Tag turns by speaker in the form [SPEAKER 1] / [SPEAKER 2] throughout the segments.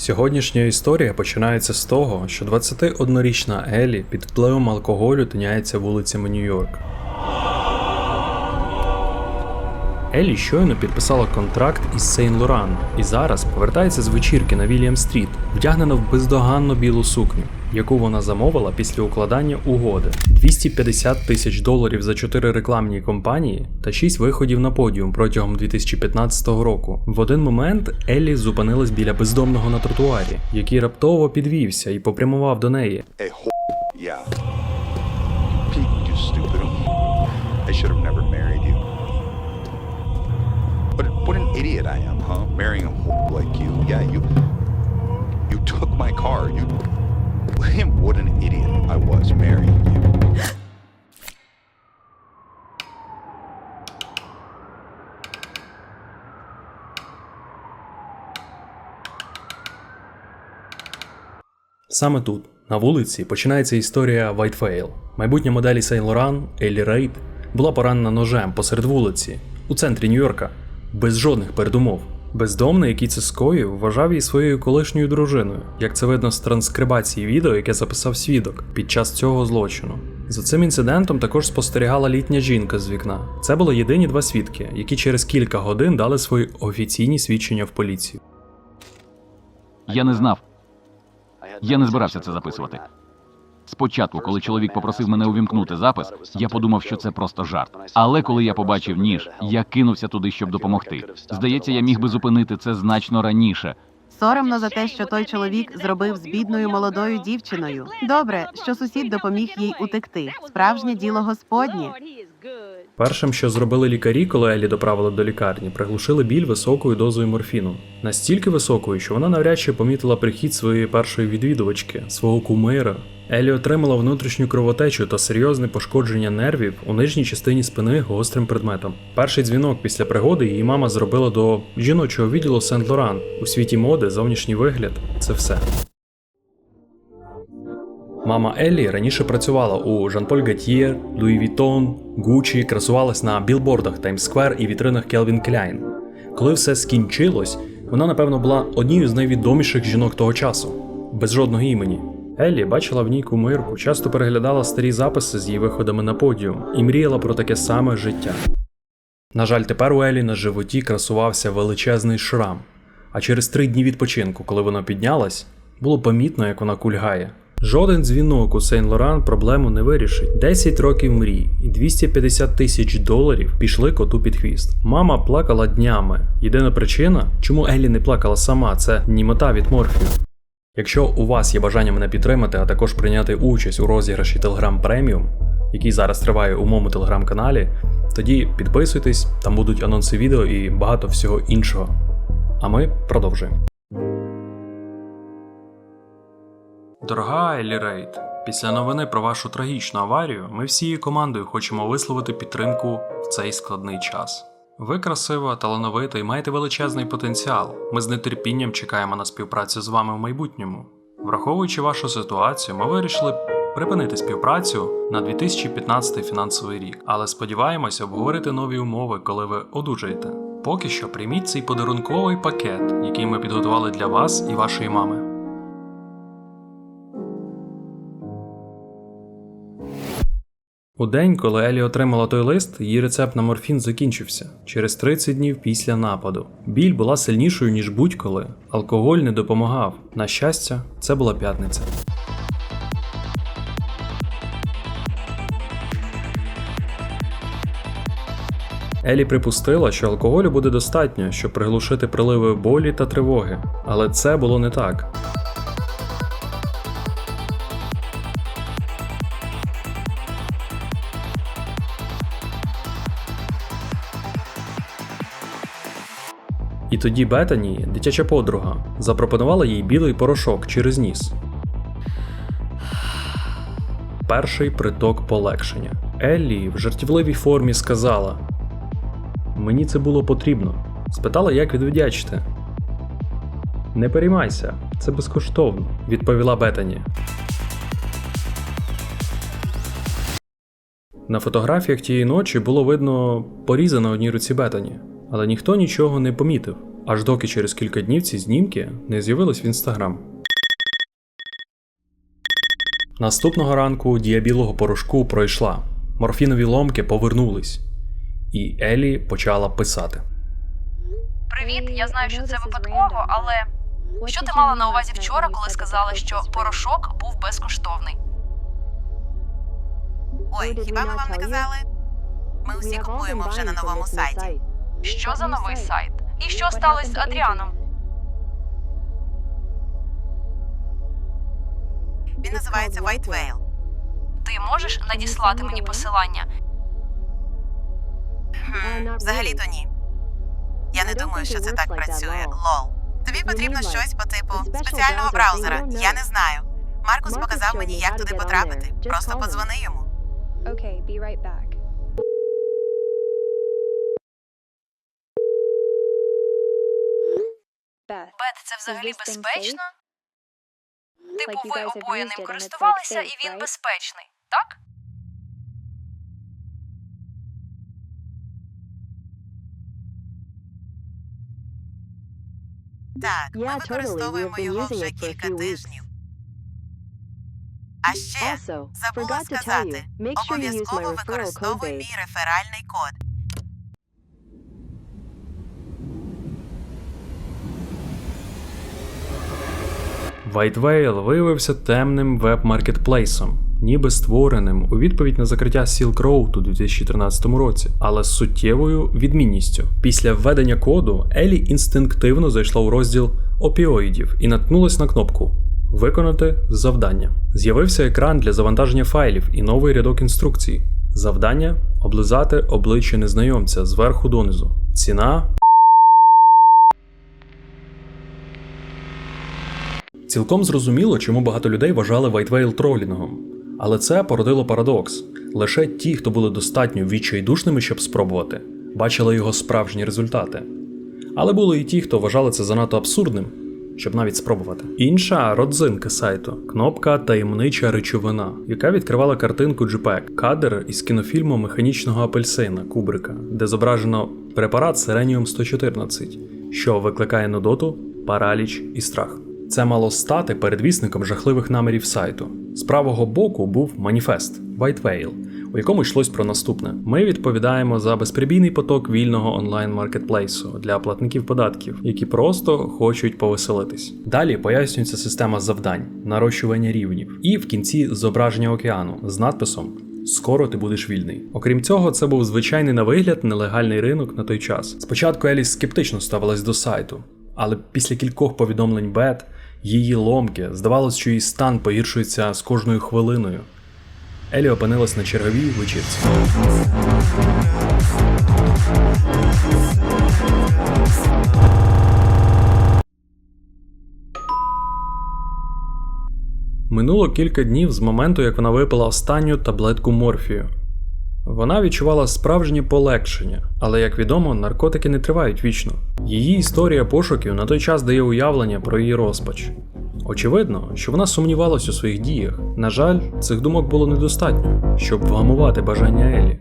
[SPEAKER 1] Сьогоднішня історія починається з того, що 21-річна Елі під впливом алкоголю тиняється вулицями Нью-Йорк. Елі щойно підписала контракт із Сейн Лоран і зараз повертається з вечірки на Вільям Стріт, вдягнена в бездоганно білу сукню, яку вона замовила після укладання угоди. 250 тисяч доларів за 4 рекламні кампанії та 6 виходів на подіум протягом 2015 року. В один момент Еллі зупинилась біля бездомного на тротуарі, який раптово підвівся і попрямував до неї.
[SPEAKER 2] Idiot I am, huh? Marrying a like you. Yeah, you. You took my car. You. What an idiot I was marrying you.
[SPEAKER 1] Саме тут, на вулиці, починається історія Whitefail. Майбутня моделі Saint Laurent Еллі Рейд була поранена ножем посеред вулиці, у центрі Нью-Йорка, без жодних передумов. Бездомний, який це скоїв, вважав її своєю колишньою дружиною, як це видно з транскрибації відео, яке записав свідок під час цього злочину. За цим інцидентом також спостерігала літня жінка з вікна. Це були єдині два свідки, які через кілька годин дали свої офіційні свідчення в поліцію.
[SPEAKER 3] Я не знав. Я не збирався це записувати. Спочатку, коли чоловік попросив мене увімкнути запис, я подумав, що це просто жарт. Але коли я побачив ніж, я кинувся туди, щоб допомогти. Здається, я міг би зупинити це значно раніше.
[SPEAKER 4] Соромно за те, що той чоловік зробив з бідною молодою дівчиною. Добре, що сусід допоміг їй утекти. Справжнє діло Господнє.
[SPEAKER 1] Першим, що зробили лікарі, коли Елі доправили до лікарні, приглушили біль високою дозою морфіну. Настільки високою, що вона навряд чи помітила прихід своєї першої відвідувачки, свого кумира. Елі отримала внутрішню кровотечу та серйозне пошкодження нервів у нижній частині спини гострим предметом. Перший дзвінок після пригоди її мама зробила до жіночого відділу Сент Лоран. У світі моди зовнішній вигляд це все. Мама Еллі раніше працювала у Жан-Поль Гатьє, Луї Вітон, Гуччі, красувалась на білбордах Таймс-сквер і вітринах Келвін Кляйн. Коли все скінчилось, вона, напевно, була однією з найвідоміших жінок того часу, без жодного імені. Еллі бачила в ній кумирку, часто переглядала старі записи з її виходами на подіум і мріяла про таке саме життя. На жаль, тепер у Еллі на животі красувався величезний шрам, а через три дні відпочинку, коли вона піднялась, було помітно, як вона кульгає. Жоден дзвінок у Сейн Лоран проблему не вирішить. 10 років мрій і 250 тисяч доларів пішли коту під хвіст. Мама плакала днями. Єдина причина, чому Еллі не плакала сама, це німота від морфію. Якщо у вас є бажання мене підтримати, а також прийняти участь у розіграші Telegram Premium, який зараз триває у моєму телеграм-каналі, тоді підписуйтесь, там будуть анонси відео і багато всього іншого. А ми продовжуємо. Дорога Еллі Рейд, після новини про вашу трагічну аварію ми всією командою хочемо висловити підтримку в цей складний час. Ви красива, талановита і маєте величезний потенціал. Ми з нетерпінням чекаємо на співпрацю з вами в майбутньому. Враховуючи вашу ситуацію, ми вирішили припинити співпрацю на 2015 фінансовий рік, але сподіваємося обговорити нові умови, коли ви одужаєте. Поки що прийміть цей подарунковий пакет, який ми підготували для вас і вашої мами. У день, коли Елі отримала той лист, її рецепт на морфін закінчився через 30 днів після нападу. Біль була сильнішою, ніж будь-коли. Алкоголь не допомагав. На щастя, це була п'ятниця. Елі припустила, що алкоголю буде достатньо, щоб приглушити приливи болі та тривоги, але це було не так. Тоді Бетані, дитяча подруга, запропонувала їй білий порошок через ніс. Перший приток полегшення. Еллі в жартівливій формі сказала: Мені це було потрібно. Спитала, як відвдячити. Не переймайся, це безкоштовно, відповіла Бетані. На фотографіях тієї ночі було видно поріза на одній руці Бетані, але ніхто нічого не помітив. Аж доки через кілька днів ці знімки не з'явились в інстаграм. Наступного ранку дія білого порошку пройшла, морфінові ломки повернулись, і Елі почала писати.
[SPEAKER 5] Привіт, я знаю, що це випадково, але що ти мала на увазі вчора, коли сказала, що порошок був безкоштовний?
[SPEAKER 4] Ой, хіба ми вам не казали? Ми усі купуємо вже на новому сайті.
[SPEAKER 5] Що за новий сайт? І що сталося з Адріаном?
[SPEAKER 4] Він називається White Whale.
[SPEAKER 5] Ти можеш надіслати мені посилання?
[SPEAKER 4] Хм, Взагалі-то ні. Я не думаю, що це так працює. Лол. Тобі потрібно щось по типу спеціального браузера. Я не знаю. Маркус показав мені, як туди потрапити. Просто подзвони йому.
[SPEAKER 6] Okay, be right back.
[SPEAKER 5] Бет, це взагалі безпечно? Типу, ви обоє ним користувалися, і він безпечний, так?
[SPEAKER 4] Так, ми використовуємо його вже кілька тижнів. А ще забула
[SPEAKER 7] forgot to tell
[SPEAKER 4] сказати,
[SPEAKER 7] you, make sure you use my
[SPEAKER 4] обов'язково використовуй мій реферальний код.
[SPEAKER 1] White Whale виявився темним веб-маркетплейсом, ніби створеним у відповідь на закриття Silk Road у 2013 році, але з суттєвою відмінністю. Після введення коду Елі інстинктивно зайшла у розділ опіоїдів і наткнулась на кнопку Виконати завдання. З'явився екран для завантаження файлів і новий рядок інструкцій. Завдання облизати обличчя незнайомця зверху донизу. Ціна Цілком зрозуміло, чому багато людей вважали White тролінгом. Але це породило парадокс. Лише ті, хто були достатньо відчайдушними, щоб спробувати, бачили його справжні результати. Але були і ті, хто вважали це занадто абсурдним, щоб навіть спробувати. Інша родзинка сайту кнопка таємнича речовина, яка відкривала картинку JPEG, кадр із кінофільму Механічного апельсина Кубрика, де зображено препарат Сереніум 114, що викликає нудоту, параліч і страх. Це мало стати передвісником жахливих намірів сайту. З правого боку був маніфест White Whale, у якому йшлось про наступне: ми відповідаємо за безприбійний поток вільного онлайн маркетплейсу для платників податків, які просто хочуть повеселитись. Далі пояснюється система завдань, нарощування рівнів, і в кінці зображення океану з надписом. Скоро ти будеш вільний. Окрім цього, це був звичайний на вигляд нелегальний ринок на той час. Спочатку Еліс скептично ставилась до сайту, але після кількох повідомлень Бет, її ломки, здавалось, що її стан погіршується з кожною хвилиною. Елі опинилась на черговій вечірці. Минуло кілька днів з моменту, як вона випила останню таблетку морфію. Вона відчувала справжнє полегшення, але як відомо, наркотики не тривають вічно. Її історія пошуків на той час дає уявлення про її розпач. Очевидно, що вона сумнівалась у своїх діях. На жаль, цих думок було недостатньо, щоб вгамувати бажання Елі.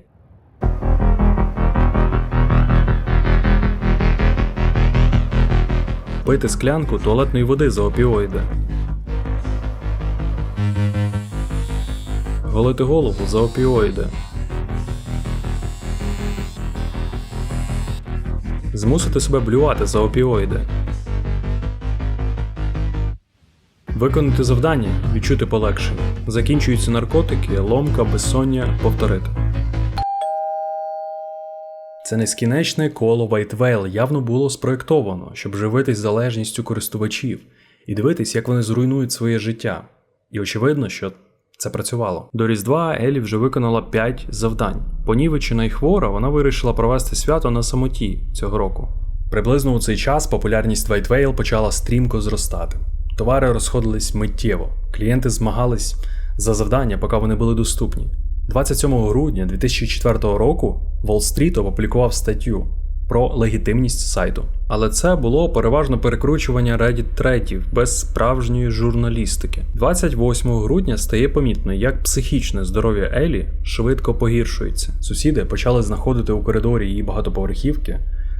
[SPEAKER 1] Пити склянку туалетної води за опіоїди. Голити голову за опіоїди. Змусити себе блювати за опіоїди. Виконати завдання, відчути полегшення. Закінчуються наркотики, ломка, безсоння, повторити. Це нескінченне коло Вайтвейл явно було спроєктовано, щоб живитись залежністю користувачів і дивитись, як вони зруйнують своє життя. І очевидно, що це працювало. До Різдва Елі вже виконала 5 завдань. Понівечена і хвора, вона вирішила провести свято на самоті цього року. Приблизно у цей час популярність White почала стрімко зростати. Товари розходились миттєво, клієнти змагались за завдання, поки вони були доступні. 27 грудня 2004 року Wall Street опублікував статтю про легітимність сайту. Але це було переважно перекручування Reddit тредів без справжньої журналістики. 28 грудня стає помітно, як психічне здоров'я Елі швидко погіршується. Сусіди почали знаходити у коридорі її багатоповерхівки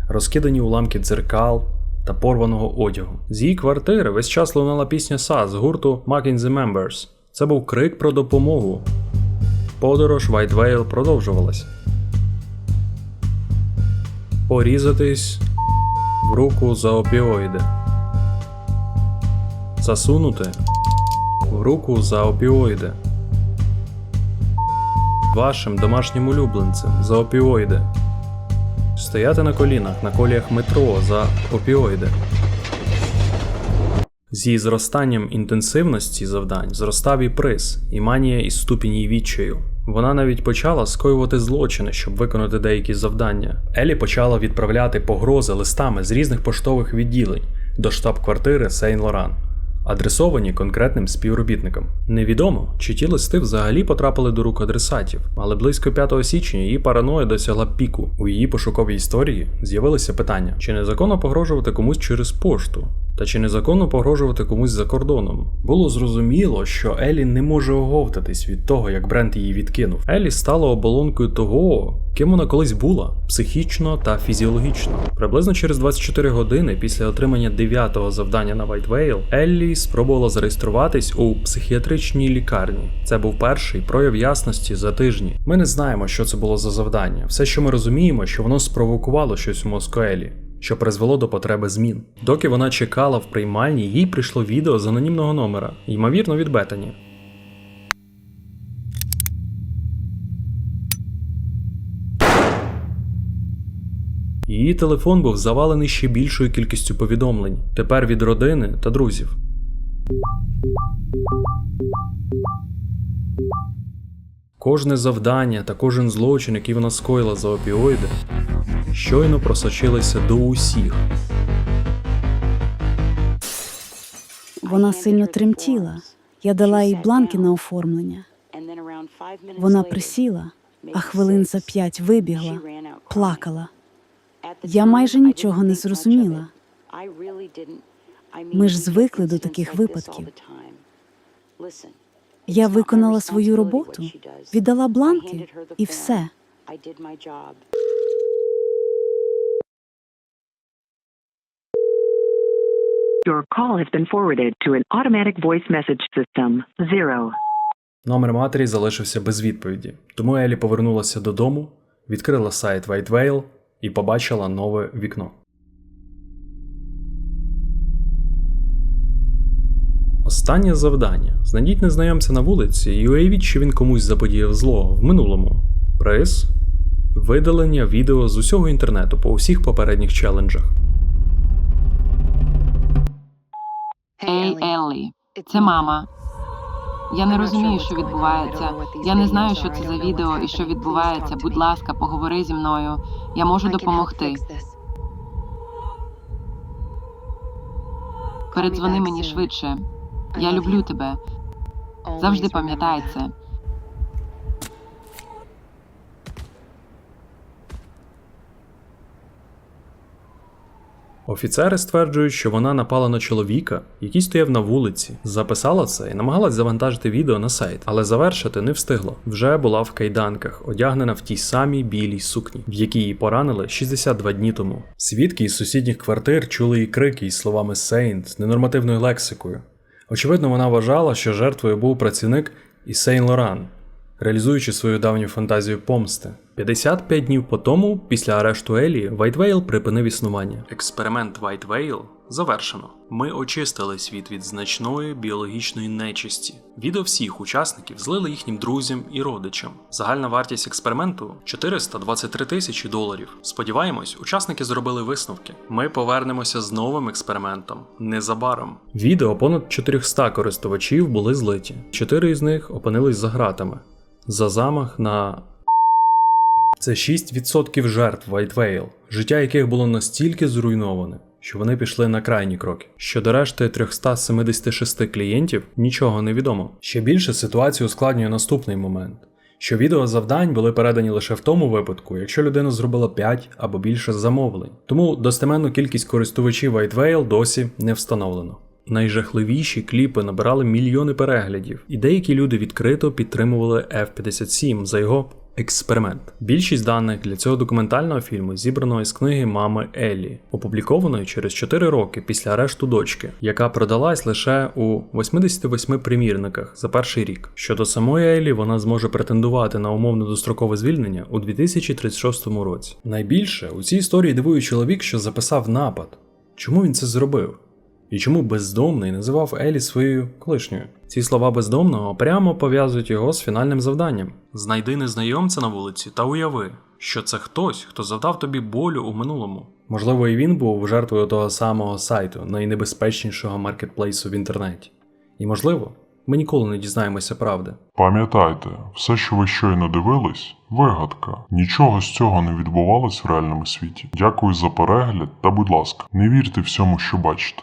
[SPEAKER 1] розкидані уламки дзеркал, та порваного одягу. З її квартири весь час лунала пісня Са з гурту Mack in the Members. Це був крик про допомогу. Подорож Вайтвейл продовжувалась. Порізатись в руку за опіоїди. Засунути в руку за опіоїди. Вашим домашнім улюбленцем за опіоїди. Стояти на колінах на коліях метро за опіоїди. Зі зростанням інтенсивності завдань зростав і приз, і манія і ступінь її відчаю. Вона навіть почала скоювати злочини, щоб виконати деякі завдання. Елі почала відправляти погрози листами з різних поштових відділень до штаб-квартири Сейн Лоран, адресовані конкретним співробітникам. Невідомо, чи ті листи взагалі потрапили до рук адресатів, але близько 5 січня її параноя досягла піку. У її пошуковій історії з'явилися питання: чи незаконно погрожувати комусь через пошту? Та чи незаконно погрожувати комусь за кордоном? Було зрозуміло, що Елі не може оговтатись від того, як бренд її відкинув. Елі стала оболонкою того, ким вона колись була психічно та фізіологічно. Приблизно через 24 години після отримання дев'ятого завдання на Вайтвейл, Еллі спробувала зареєструватись у психіатричній лікарні. Це був перший прояв ясності за тижні. Ми не знаємо, що це було за завдання. Все, що ми розуміємо, що воно спровокувало щось у мозку Елі що призвело до потреби змін. Доки вона чекала в приймальні, їй прийшло відео з анонімного номера, ймовірно, від Бетані. Її телефон був завалений ще більшою кількістю повідомлень, тепер від родини та друзів. Кожне завдання та кожен злочин, який вона скоїла за опіоїди, щойно просочилися до усіх.
[SPEAKER 7] Вона сильно тремтіла. Я дала їй бланки на оформлення. Вона присіла, а хвилин за п'ять вибігла, плакала.
[SPEAKER 8] Я майже нічого не зрозуміла.
[SPEAKER 7] Ми ж звикли до таких випадків.
[SPEAKER 8] Я виконала свою роботу,
[SPEAKER 7] віддала бланки і все.
[SPEAKER 9] Your call has been forwarded to an automatic voice message system. Zero.
[SPEAKER 1] Номер матері залишився без відповіді, тому Елі повернулася додому, відкрила сайт White і побачила нове вікно. Останнє завдання. Знайдіть незнайомця на вулиці і уявіть, що він комусь заподіяв зло в минулому. Приз видалення відео з усього інтернету по усіх попередніх челенджах.
[SPEAKER 10] Ей, Еллі, це мама. Я не розумію, що відбувається. Я не знаю, що це за відео і що відбувається. Будь ласка, поговори зі мною. Я можу допомогти. Передзвони мені швидше. Я люблю тебе. Завжди пам'ятай це.
[SPEAKER 1] Офіцери стверджують, що вона напала на чоловіка, який стояв на вулиці, записала це і намагалась завантажити відео на сайт, але завершити не встигла. Вже була в кайданках, одягнена в тій самій білій сукні, в якій її поранили 62 дні тому. Свідки із сусідніх квартир чули її крики із словами Сейнт з ненормативною лексикою. Очевидно, вона вважала, що жертвою був працівник із Сейн Лоран, реалізуючи свою давню фантазію помсти. 55 днів по тому, після арешту Елі, Вайтвейл припинив існування. Експеримент Вайтвейл завершено. Ми очистили світ від значної біологічної нечисті. Відео всіх учасників злили їхнім друзям і родичам. Загальна вартість експерименту 423 тисячі доларів. Сподіваємось, учасники зробили висновки. Ми повернемося з новим експериментом незабаром. Відео понад 400 користувачів були злиті. Чотири із них опинились за гратами за замах на це 6% жертв Вайтвейл, життя яких було настільки зруйноване, що вони пішли на крайні кроки. Щодо решти 376 клієнтів нічого не відомо. Ще більше ситуацію ускладнює наступний момент. Що відео завдань були передані лише в тому випадку, якщо людина зробила 5 або більше замовлень. Тому достеменну кількість користувачів Whitewhale досі не встановлено. Найжахливіші кліпи набирали мільйони переглядів, і деякі люди відкрито підтримували F-57 за його експеримент. Більшість даних для цього документального фільму зібрано із книги мами Еллі, опублікованої через 4 роки після арешту дочки, яка продалась лише у 88 примірниках за перший рік. Щодо самої Еллі, вона зможе претендувати на умовно дострокове звільнення у 2036 році. Найбільше у цій історії дивує чоловік, що записав напад. Чому він це зробив? І чому бездомний називав Елі своєю колишньою? Ці слова бездомного прямо пов'язують його з фінальним завданням: знайди незнайомця на вулиці та уяви, що це хтось, хто завдав тобі болю у минулому. Можливо, і він був жертвою того самого сайту, найнебезпечнішого маркетплейсу в інтернеті. І можливо, ми ніколи не дізнаємося правди.
[SPEAKER 11] Пам'ятайте, все, що ви щойно дивились, вигадка. Нічого з цього не відбувалось в реальному світі. Дякую за перегляд та, будь ласка, не вірте всьому, що бачите.